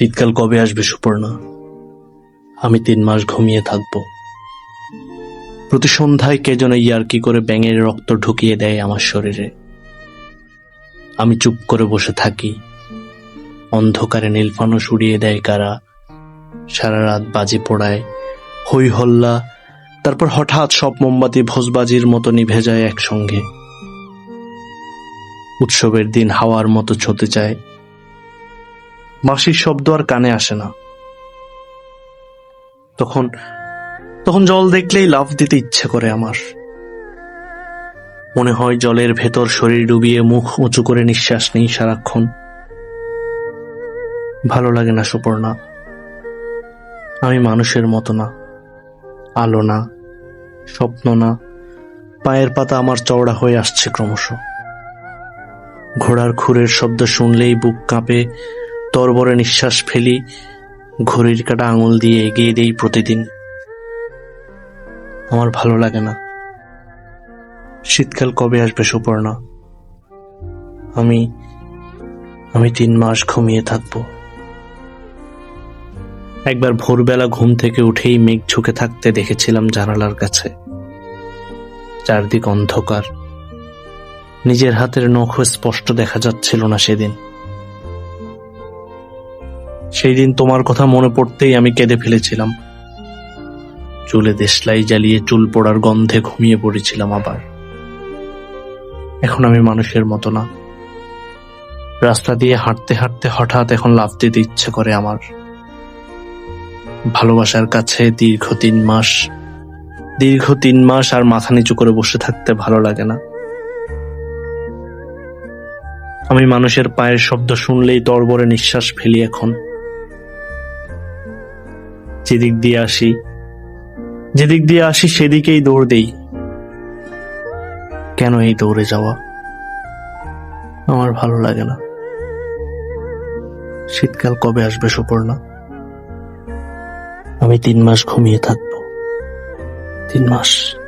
শীতকাল কবে আসবে সুপর্ণা? আমি তিন মাস ঘুমিয়ে থাকব। প্রতি সন্ধ্যায় কে যেন ইয়ার্কি করে ব্যাঙের রক্ত ঢুকিয়ে দেয় আমার শরীরে। আমি চুপ করে বসে থাকি। অন্ধকারে নীলফানস উড়িয়ে দেয় কারা। সারা রাত বাজি পোড়ায়। হই হল্লা। তারপর হঠাৎ সব মোমবাতি ভোজবাজির মতো নিভে যায় একসঙ্গে। উৎসবের দিন হাওয়ার মতো ছতে যায়। বাঁশির শব্দ আর কানে আসে না। তখন তখন জল দেখলেই লাফ দিতে ইচ্ছে করে আমার। মনে হয় জলের ভেতর শরীর ডুবিয়ে মুখ উঁচু করে নিঃশ্বাস নেই সারাক্ষণ। ভালো লাগে না সুপর্ণা। আমি মানুষের মতো না। আলো না। স্বপ্ন না। পায়ের পাতা আমার চওড়া হয়ে আসছে ক্রমশ। ঘোড়ার খুরের শব্দ শুনলেই বুক কাঁপে। তরবরে নিঃশ্বাস ফেলি, ঘড়ির কাটা আঙুল দিয়ে এগিয়ে দেই প্রতিদিন। আমার ভালো লাগে না। শীতকাল কবে আসবে সুপর্ণা? আমি আমি তিন মাস ঘুমিয়ে থাকব। একবার ভোরবেলা ঘুম থেকে উঠেই মেঘ ঝুঁকে থাকতে দেখেছিলাম জানালার কাছে। চারদিক অন্ধকার। নিজের হাতের নখ স্পষ্ট দেখা যাচ্ছিল না সেদিন। সেই দিন তোমার কথা মনে পড়তেই আমি কেঁদে ফেলেছিলাম। চুলে দেশলাই জ্বালিয়ে চুল পড়ার গন্ধে ঘুমিয়ে পড়েছিলাম আবার। এখন আমি মানুষের মতো না। রাস্তা দিয়ে হাঁটতে হাঁটতে হঠাৎ এখন লাফ দিতে ইচ্ছে করে আমার। ভালোবাসার কাছে দীর্ঘ তিন মাস, দীর্ঘ তিন মাস আর মাথা নিচু করে বসে থাকতে ভালো লাগে না। আমি মানুষের পায়ের শব্দ শুনলেই তরবরে নিঃশ্বাস ফেলি এখন। যেদিক দিয়ে আসি, যেদিক দিয়ে আসি সেদিকেই দৌড় দেই। কেন এই দৌড়ে যাওয়া? আমার ভালো লাগে না। শীতকাল কবে আসবে সুপর্ণা? আমি তিন মাস ঘুমিয়ে থাকব। তিন মাস।